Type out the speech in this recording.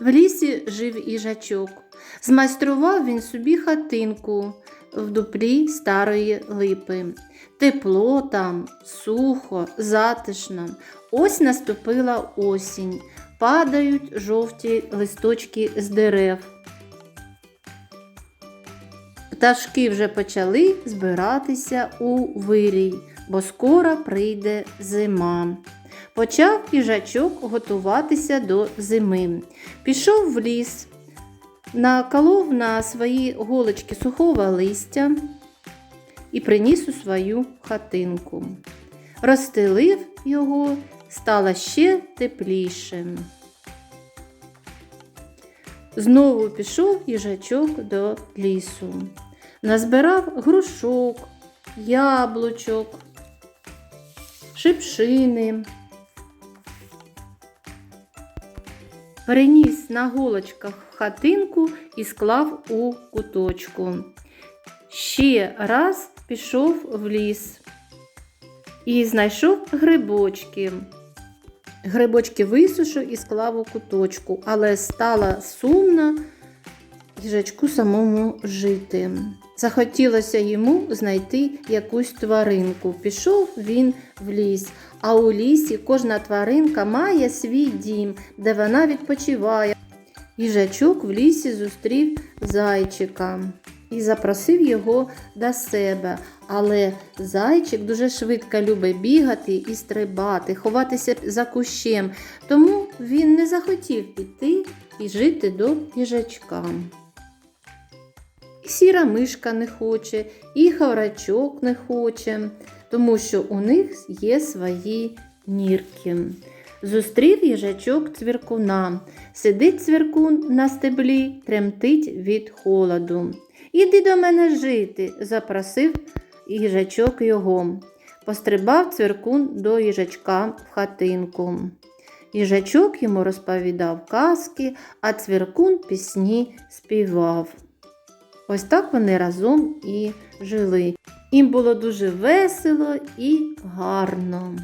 В лісі жив їжачок. Змайстрував він собі хатинку в дуплі старої липи. Тепло там, сухо, затишно. Ось наступила осінь. Падають жовті листочки з дерев. Пташки вже почали збиратися у вирій, бо скоро прийде зима. Почав їжачок готуватися до зими. Пішов в ліс, наколов на свої голочки сухого листя і приніс у свою хатинку. Розстелив його, стало ще тепліше. Знову пішов їжачок до лісу. Назбирав грушок, яблучок, шипшини. Переніс на голочках хатинку і склав у куточку. Ще раз пішов в ліс і знайшов грибочки. Грибочки висушив і склав у куточку, але стало сумно їжачку самому жити. Захотілося йому знайти якусь тваринку. Пішов він в ліс, а у лісі кожна тваринка має свій дім, де вона відпочиває. Їжачок в лісі зустрів зайчика і запросив його до себе. Але зайчик дуже швидко любить бігати і стрибати, ховатися за кущем, тому він не захотів піти і жити до їжачка. І сіра мишка не хоче, і хаврачок не хоче, тому що у них є свої нірки. Зустрів їжачок цвіркуна. Сидить цвіркун на стеблі, тремтить від холоду. Іди до мене жити, запросив їжачок його. Пострибав цвіркун до їжачка в хатинку. Їжачок йому розповідав казки, а цвіркун пісні співав. Ось так вони разом і жили. Їм було дуже весело і гарно.